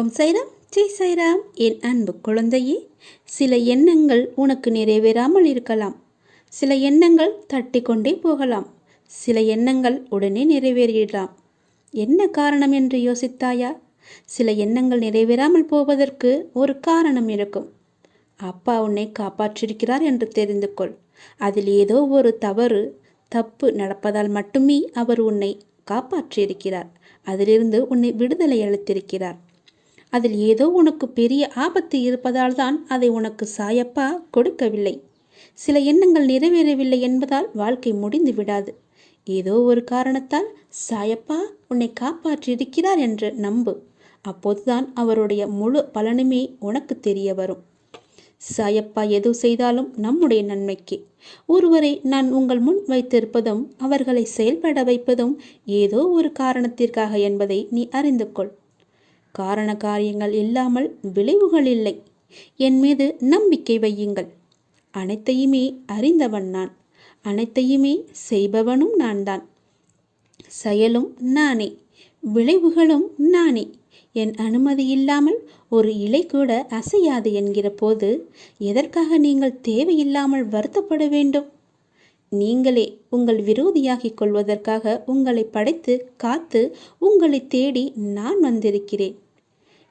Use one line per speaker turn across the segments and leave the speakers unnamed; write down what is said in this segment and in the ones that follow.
ஓம் சைராம். ஜெய் சைராம். என் அன்பு குழந்தையே சில எண்ணங்கள் உனக்கு நிறைவேறாமல் இருக்கலாம். சில எண்ணங்கள் தட்டி கொண்டே போகலாம். சில எண்ணங்கள் உடனே நிறைவேறிடலாம். என்ன காரணம் என்று யோசித்தாயா? சில எண்ணங்கள் நிறைவேறாமல் போவதற்கு ஒரு காரணம் இருக்கும். அப்பா உன்னை காப்பாற்றிருக்கிறார் என்று தெரிந்து கொள். அதில் ஏதோ ஒரு தவறு தப்பு நடப்பதால் மட்டுமே அவர் உன்னை காப்பாற்றியிருக்கிறார். அதிலிருந்து உன்னை விடுதலை அளித்திருக்கிறார். அதில் ஏதோ உனக்கு பெரிய ஆபத்து இருப்பதால் தான் அதை உனக்கு சாயப்பா கொடுக்கவில்லை. சில எண்ணங்கள் நிறைவேறவில்லை என்பதால் வாழ்க்கை முடிந்து விடாது. ஏதோ ஒரு காரணத்தால் சாயப்பா உன்னை காப்பாற்றியிருக்கிறார் என்று நம்பு. அப்போதுதான் அவருடைய முழு பலனுமே உனக்கு தெரிய வரும். சாயப்பா எது செய்தாலும் நம்முடைய நன்மைக்கு. ஒருவரை நான் உங்கள் முன் வைத்திருப்பதும் அவர்களை செயல்பட வைப்பதும் ஏதோ ஒரு காரணத்திற்காக என்பதை நீ அறிந்து கொள். காரண காரியங்கள் இல்லாமல் விளைவுகள் இல்லை. என் மீது நம்பிக்கை வையுங்கள். அனைத்தையுமே அறிந்தவன் நான். அனைத்தையுமே செய்பவனும் நான் தான் செயலும் நானே. விளைவுகளும் நானே. என் அனுமதி இல்லாமல் ஒரு இலை கூட அசையாது என்கிற போது எதற்காக நீங்கள் தேவையில்லாமல் வருத்தப்பட வேண்டும்? நீங்களே உங்கள் விரோதியாகிக் கொள்வதற்காக உங்களை படைத்து காத்து உங்களை தேடி நான் வந்திருக்கிறேன்.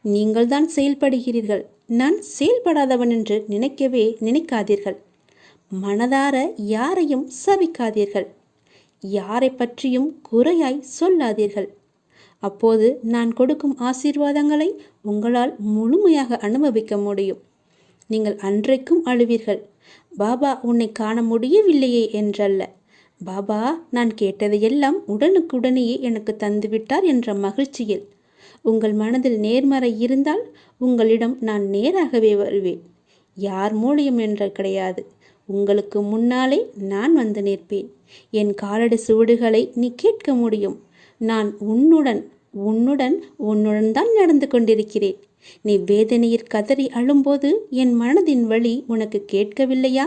நீங்கள்தான் செயல்படுகிறீர்கள். நான் செயல்படாதவன் என்று நினைக்கவே நினைக்காதீர்கள். மனதார யாரையும் சபிக்காதீர்கள். யாரை பற்றியும் குறையாய் சொல்லாதீர்கள். அப்போது நான் கொடுக்கும் ஆசீர்வாதங்களை உங்களால் முழுமையாக அனுபவிக்க முடியும். நீங்கள் அன்றைக்கும் அழுவீர்கள். பாபா உன்னை காண முடியவில்லையே என்றல்ல. பாபா நான் கேட்டதையெல்லாம் உடனுக்குடனேயே எனக்கு தந்துவிட்டார் என்ற மகிழ்ச்சியில். உங்கள் மனதில் நேர்மறை இருந்தால் உங்களிடம் நான் நேராகவே வருவேன். யார் மூலியம் என்ற கிடையாது. உங்களுக்கு முன்னாலே நான் வந்து நிற்பேன். என் காலடி சுவடுகளை நீ கேட்க முடியும். நான் உன்னுடன் உன்னுடன் உன்னுடன் தான் நடந்து கொண்டிருக்கிறேன். நீ வேதனையில் கதறி அழும்போது என் மனதின் வழி உனக்கு கேட்கவில்லையா?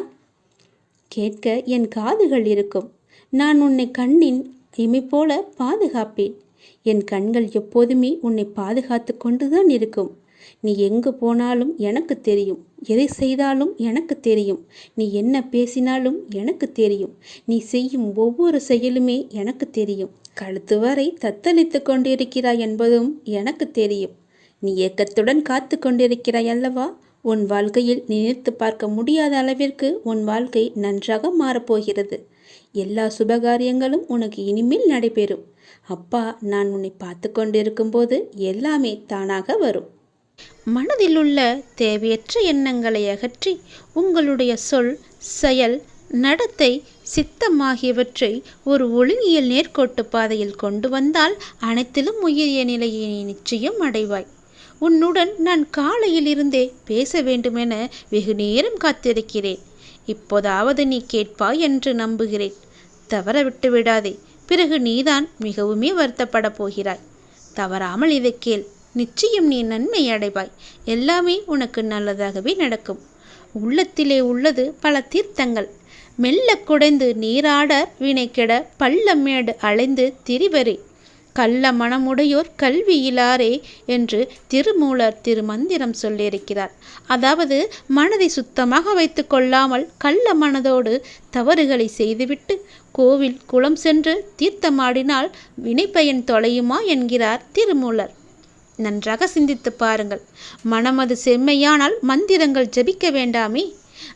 கேட்க என் காதுகள் இருக்கும். நான் உன்னை கண்ணின் இமைப்போல பாதுகாப்பேன். என் கண்கள் எப்போதுமே உன்னை பாதுகாத்து கொண்டுதான் இருக்கும். நீ எங்கு போனாலும் எனக்கு தெரியும். எதை செய்தாலும் எனக்கு தெரியும். நீ என்ன பேசினாலும் எனக்கு தெரியும். நீ செய்யும் ஒவ்வொரு செயலுமே எனக்கு தெரியும். கழுத்து வரை தத்தளித்து கொண்டிருக்கிறாய் என்பதும் எனக்கு தெரியும். நீ ஏக்கத்துடன் காத்து கொண்டிருக்கிறாய் அல்லவா? உன் வாழ்க்கையில் நினைத்து பார்க்க முடியாத அளவிற்கு உன் வாழ்க்கை நன்றாக மாறப்போகிறது. எல்லா சுபகாரியங்களும் உனக்கு இனிமேல் நடைபெறும். அப்பா நான் உன்னை பார்த்து கொண்டிருக்கும் போது எல்லாமே தானாக வரும். மனதில் உள்ள தேவையற்ற எண்ணங்களை அகற்றி உங்களுடைய சொல் செயல் நடத்தை சித்தம் ஆகியவற்றை ஒரு ஒழுங்கியல் நேர்கோட்டு பாதையில் கொண்டு வந்தால் அனைத்திலும் உயரிய நிலையை நீ நிச்சயம் அடைவாய். உன்னுடன் நான் காலையில் இருந்தே பேச வேண்டுமென வெகு நேரம் காத்திருக்கிறேன். இப்போதாவது நீ கேட்பாய் என்று நம்புகிறேன். தவற விட்டு விடாதே. பிறகு நீதான் மிகவுமே வருத்தப்பட போகிறாய். தவறாமல் இதை கேள். நிச்சயம் நீ நன்மை அடைவாய். எல்லாமே உனக்கு நல்லதாகவே நடக்கும். உள்ளத்திலே உள்ளது பல தீர்த்தங்கள். மெல்ல குடைந்து நீராட வினைக்கெட பள்ளமேடு அலைந்து திரிவரே. கள்ள மனமுடையோர் கல்வியிலாரே என்று திருமூலர் திருமந்திரம் சொல்லியிருக்கிறார். அதாவது மனதை சுத்தமாக வைத்து கொள்ளாமல் கள்ள மனதோடு தவறுகளை செய்துவிட்டு கோவில் குளம் சென்று தீர்த்தமாடினால் வினைப்பயன் தொலையுமா என்கிறார் திருமூலர். நன்றாக சிந்தித்து பாருங்கள். மனமது செம்மையானால் மந்திரங்கள் ஜபிக்க வேண்டாமே.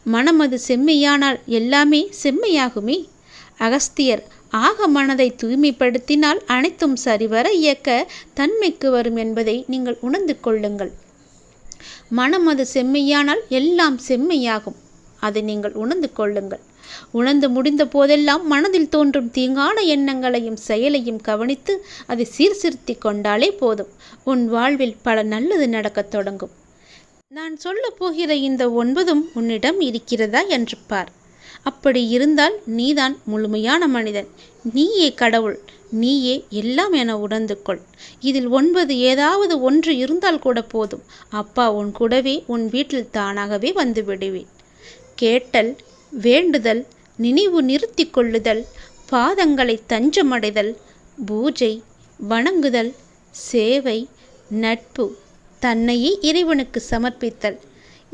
மனமது செம்மையானால் எல்லாமே செம்மையாகுமே. அகஸ்தியர் ஆக மனதை தூய்மைப்படுத்தினால் அனைத்தும் சரிவர இயக்க தன்மைக்கு வரும் என்பதை நீங்கள் உணர்ந்து கொள்ளுங்கள். மனம் அது செம்மையானால் எல்லாம் செம்மையாகும். அதை நீங்கள் உணர்ந்து கொள்ளுங்கள். உணர்ந்து முடிந்த போதெல்லாம் மனதில் தோன்றும் தீங்கான எண்ணங்களையும் செயலையும் கவனித்து அதை சீர்திருத்தி கொண்டாலே போதும். உன் வாழ்வில் பல நல்லது நடக்கத் தொடங்கும். நான் சொல்லப் போகிற இந்த ஒன்பதும் உன்னிடம் இருக்கிறதா? என்று பார். அப்படி இருந்தால் நீதான் முழுமையான மனிதன். நீயே கடவுள். நீயே எல்லாம் என உணர்ந்து கொள். இதில் ஒன்பது ஏதாவது ஒன்று இருந்தால் கூட போதும். அப்பா உன் கூடவே உன் வீட்டில் தானாகவே வந்து விடுவேன். கேட்டல் வேண்டுதல் நினைவு நிறுத்தி கொள்ளுதல் பாதங்களை தஞ்சமடைதல் பூஜை வணங்குதல் சேவை நட்பு தன்னையே இறைவனுக்கு சமர்ப்பித்தல்.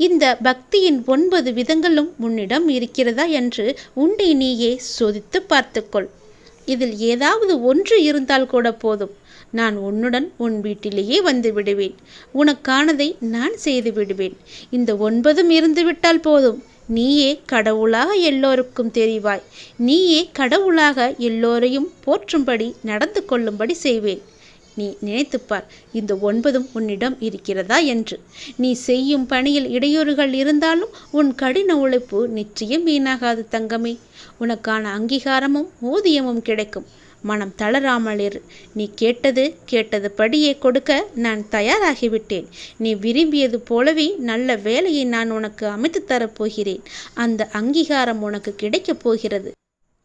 இந்த பக்தியின் ஒன்பது விதங்களும் உன்னிடம் இருக்கிறதா என்று உன்னை நீயே சோதித்து பார்த்துக்கொள். இதில் ஏதாவது ஒன்று இருந்தால் கூட போதும். நான் உன்னுடன் உன் வீட்டிலேயே வந்து விடுவேன். உனக்கானதை நான் செய்து விடுவேன். இந்த ஒன்பதும் இருந்துவிட்டால் போதும். நீயே கடவுளாக எல்லோருக்கும் தெரிவாய். நீயே கடவுளாக எல்லோரையும் போற்றும்படி நடந்து கொள்ளும்படி செய்வேன். நீ நினைத்துப்பார் இந்த ஒன்பதும் உன்னிடம் இருக்கிறதா என்று. நீ செய்யும் பணியில் இடையூறுகள் இருந்தாலும் உன் கடின உழைப்பு நிச்சயம் வீணாகாது தங்கமே. உனக்கான அங்கீகாரமும் ஊதியமும் கிடைக்கும். மனம் தளராமல் இரு. நீ கேட்டது கேட்டது படியே கொடுக்க நான் தயாராகிவிட்டேன். நீ விரும்பியது போலவே நல்ல வேலையை நான் உனக்கு அமைத்து தரப்போகிறேன். அந்த அங்கீகாரம் உனக்கு கிடைக்கப் போகிறது.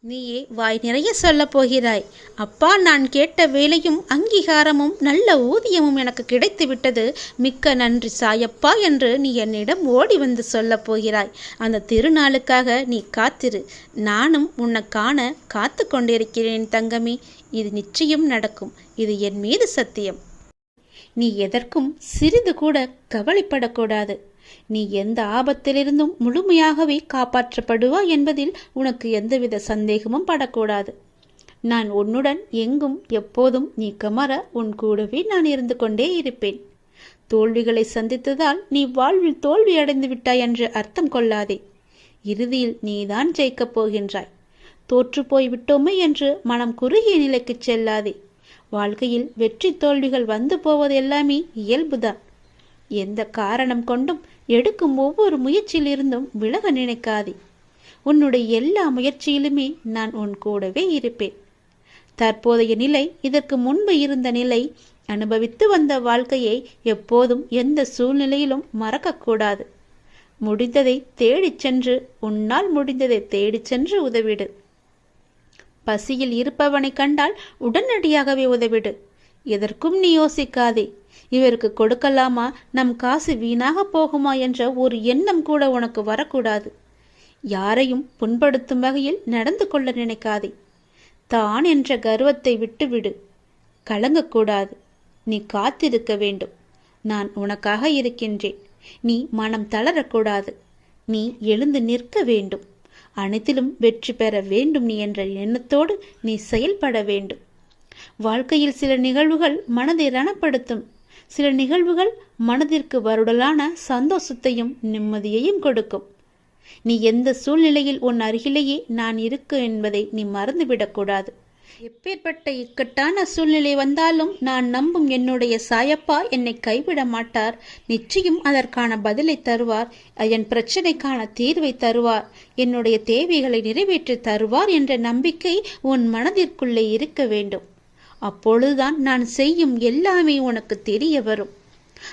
நீயே வாய் நிறைய சொல்லப் போகிறாய். அப்பா நான் கேட்ட வேலையும் அங்கீகாரமும் நல்ல ஊதியமும் எனக்கு கிடைத்து விட்டது மிக்க நன்றி சாயப்பா என்று நீ என்னிடம் ஓடி வந்து சொல்லப் போகிறாய். அந்த திருநாளுக்காக நீ காத்திரு. நானும் உன்னை காண காத்து கொண்டிருக்கிறேன் தங்கமே. இது நிச்சயம் நடக்கும். இது என் மீது சத்தியம். நீ எதற்கும் சிறிது கூட கவலைப்படக்கூடாது. நீ எந்த ஆபத்திலிருந்தும் முழுமையாகவே காப்பாற்றப்படுவாய் என்பதில் உனக்கு எந்தவித சந்தேகமும் படக்கூடாது. நான் உன்னுடன் எங்கும் எப்போதும் நீ கமர உன் கூடவே நான் இருந்து கொண்டே இருப்பேன். தோல்விகளை சந்தித்ததால் நீ வாழ்வில் தோல்வி அடைந்து விட்டாய் என்று அர்த்தம் கொள்ளாதே. இறுதியில் நீதான் ஜெயிக்கப் போகின்றாய். தோற்று போய் விட்டோமே என்று மனம் குறுகிய நிலைக்கு செல்லாதே. வாழ்க்கையில் வெற்றி தோல்விகள் வந்து போவது எல்லாமே இயல்புதான். எந்த காரணம் கொண்டும் எடுக்கும் ஒவ்வொரு முயற்சியிலிருந்தும் விலக நினைக்காதே. உன்னுடைய எல்லா முயற்சியிலுமே நான் உன் கூடவே இருப்பேன். தற்போதைய நிலை இதற்கு முன்பு இருந்த நிலை அனுபவித்து வந்த வாழ்க்கையை எப்போதும் எந்த சூழ்நிலையிலும் மறக்கக்கூடாது. முடிந்ததை தேடிச் சென்று உன்னால் முடிந்ததை தேடிச் சென்று உதவிடு. பசியில் இருப்பவனை கண்டால் உடனடியாகவே உதவிடு. எதற்கும் நீ யோசிக்காதே. இவருக்கு கொடுக்கலாமா? நம் காசு வீணாக போகுமா என்ற ஒரு எண்ணம் கூட உனக்கு வரக்கூடாது. யாரையும் புண்படுத்தும் வகையில் நடந்து கொள்ள நினைக்காதே. தான் என்ற கர்வத்தை விட்டுவிடு. கலங்கக்கூடாது. நீ காத்திருக்க வேண்டும். நான் உனக்காக இருக்கின்றேன். நீ மனம் தளரக்கூடாது. நீ எழுந்து நிற்க வேண்டும். அனைத்திலும் வெற்றி பெற வேண்டும் நீ என்ற எண்ணத்தோடு நீ செயல்பட வேண்டும். வாழ்க்கையில் சில நிகழ்வுகள் மனதை ரணப்படுத்தும். சில நிகழ்வுகள் மனதிற்கு வருடலான சந்தோஷத்தையும் நிம்மதியையும் கொடுக்கும். நீ எந்த சூழ்நிலையில் உன் அருகிலேயே நான் இருக்கு என்பதை நீ மறந்துவிடக்கூடாது எப்பேற்பட்ட இக்கட்டான சூழ்நிலை வந்தாலும் நான் நம்பும் என்னுடைய சாயப்பா என்னை கைவிட மாட்டார். நிச்சயம் அதற்கான பதிலை தருவார். என் பிரச்சனைக்கான தீர்வை தருவார். என்னுடைய தேவைகளை நிறைவேற்றி தருவார் என்ற நம்பிக்கை உன் மனதிற்குள்ளே இருக்க வேண்டும். அப்பொழுதுதான் நான் செய்யும் எல்லாமே உனக்கு தெரிய வரும்.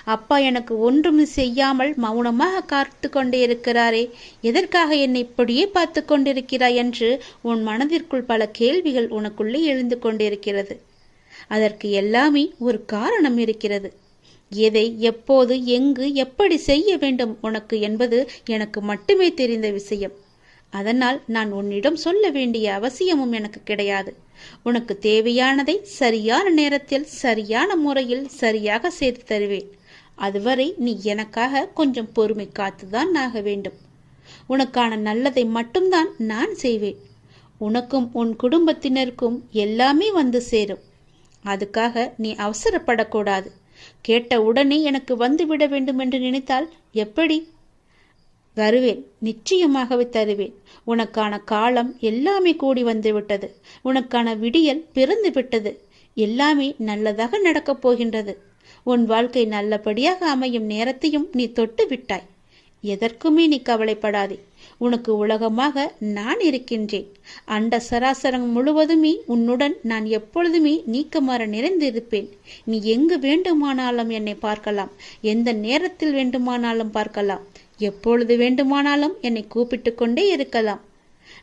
அப்பா எனக்கு ஒன்றும் செய்யாமல் மௌனமாக காத்து கொண்டே இருக்கிறாரே எதற்காக என்னை இப்படியே பார்த்து கொண்டிருக்கிறாய் என்று உன் மனதிற்குள் பல கேள்விகள் உனக்குள்ளே எழுந்து கொண்டிருக்கிறது. அதற்கு எல்லாமே ஒரு காரணம் இருக்கிறது. எதை எப்போது எங்கு எப்படி செய்ய வேண்டும் உனக்கு என்பது எனக்கு மட்டுமே தெரிந்த விஷயம். அதனால் நான் உன்னிடம் சொல்ல வேண்டிய அவசியமும் எனக்கு கிடையாது. உனக்கு தேவையானதை சரியான நேரத்தில் சரியான முறையில் சரியாக செய்து தருவேன். அதுவரை நீ எனக்காக கொஞ்சம் பொறுமை காத்துதான் ஆக வேண்டும். உனக்கான நல்லதை மட்டும்தான் நான் செய்வேன். உனக்கும் உன் குடும்பத்தினருக்கும் எல்லாமே வந்து சேரும். அதுக்காக நீ அவசரப்படக்கூடாது. கேட்ட உடனே எனக்கு வந்துவிட வேண்டும் என்று நினைத்தால் எப்படி? வருவேன் நிச்சயமாகவே தருவேன். உனக்கான காலம் எல்லாமே கூடி வந்து விட்டது உனக்கான விடியல் பிறந்து விட்டது. எல்லாமே நல்லதாக நடக்கப் போகின்றது. உன் வாழ்க்கை நல்லபடியாக அமையும் நேரத்தையும் நீ தொட்டு விட்டாய். எதற்குமே நீ கவலைப்படாதே. உனக்கு உலகமாக நான் இருக்கின்றேன். அண்ட சராசரம் முழுவதுமே உன்னுடன் நான் எப்பொழுதுமே நீக்கமாற நிறைந்திருப்பேன். நீ எங்கு வேண்டுமானாலும் என்னை பார்க்கலாம். எந்த நேரத்தில் வேண்டுமானாலும் பார்க்கலாம். எப்பொழுது வேண்டுமானாலும் என்னை கூப்பிட்டு கொண்டே இருக்கலாம்.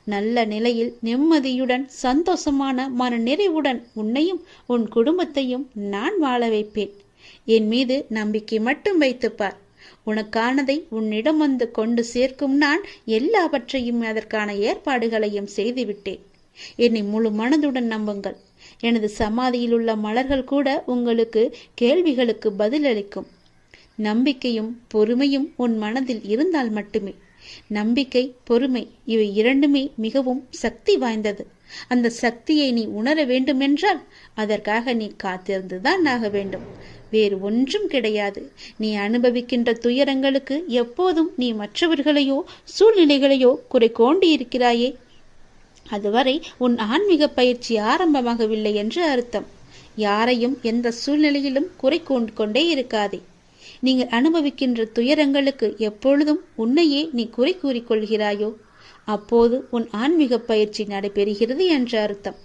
நல்ல நிலையில் நிம்மதியுடன் சந்தோஷமான மன நிறைவுடன் உன்னையும் உன் குடும்பத்தையும் நான் வாழ வைப்பேன். என் மீது நம்பிக்கை மட்டும் வைத்துப்பார். உனக்கானதை உன்னிடம் வந்து கொண்டு சேர்க்கும் நான் எல்லாவற்றையும் அதற்கான ஏற்பாடுகளையும் செய்துவிட்டேன். என்னை முழு மனதுடன் நம்புங்கள். எனது சமாதியில் உள்ள மலர்கள் கூட உங்களுக்கு கேள்விகளுக்கு பதிலளிக்கும். நம்பிக்கையும் பொறுமையும் உன் மனதில் இருந்தால் மட்டுமே. நம்பிக்கை பொறுமை இவை இரண்டுமே மிகவும் சக்தி வாய்ந்தது. அந்த சக்தியை நீ உணர வேண்டுமென்றால் அதற்காக நீ காத்திருந்துதான் ஆக வேண்டும். வேறு ஒன்றும் கிடையாது. நீ அனுபவிக்கின்ற துயரங்களுக்கு எப்போதும் நீ மற்றவர்களையோ சூழ்நிலைகளையோ குறை கோண்டி இருக்கிறாயே. அதுவரை உன் ஆன்மீக பயிற்சி ஆரம்பமாகவில்லை என்று அர்த்தம். யாரையும் எந்த சூழ்நிலையிலும் குறை கொண்டு கொண்டே இருக்காதே. நீங்கள் அனுபவிக்கின்ற துயரங்களுக்கு எப்பொழுதும் உன்னையே நீ குறை கூறிக்கொள்கிறாயோ? அப்போது உன் ஆன்மீக பயிற்சி நடைபெறுகிறது என்ற அர்த்தம்.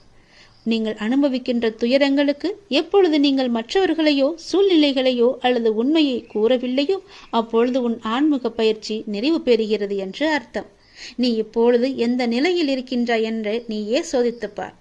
நீங்கள் அனுபவிக்கின்ற துயரங்களுக்கு எப்பொழுது நீங்கள் மற்றவர்களையோ சூழ்நிலைகளையோ அல்லது உண்மையை கூறவில்லையோ அப்பொழுது உன் ஆன்மீக பயிற்சி நிறைவு பெறுகிறது என்று அர்த்தம். நீ இப்பொழுது எந்த நிலையில் இருக்கின்றாய் என்று நீயே சோதித்துப்பார்